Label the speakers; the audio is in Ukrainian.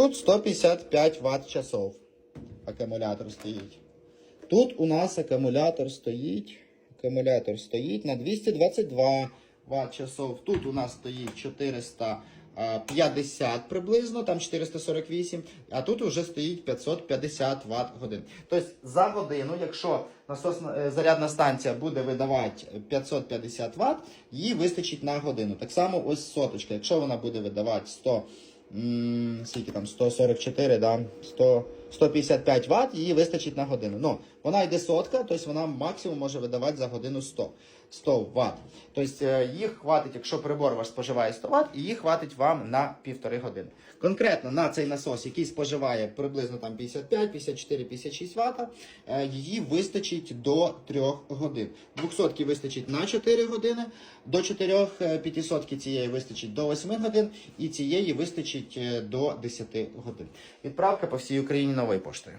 Speaker 1: тут 155 Вт часов. Акумулятор стоїть. Тут у нас акумулятор стоїть. Акумулятор стоїть на 222 Вт часов. Тут у нас стоїть 450 приблизно, там 448, а тут вже стоїть 550 Вт годин. Тобто за годину, якщо насосна е, зарядна станція буде видавати 550 Вт, їй вистачить на годину. Так само ось соточка. Якщо вона буде видавати 100 м, скільки там 144, да? 100, 155 Вт, її вистачить на годину. Ну, вона йде сотка, тобто вона максимум може видавати за годину 100. 100 Вт. Тобто е, їх хватить, якщо прибор ваш споживає 100 Вт, і їх хватить вам на півтори години. Конкретно на цей насос, який споживає приблизно там 55, 54, 56 Вт, е, її вистачить до 3 годин. 200 вистачить на 4 години, до 4 500 цієї вистачить до 8 годин, і цієї вистачить е, до 10 годин. Відправка по всій Україні новою поштою.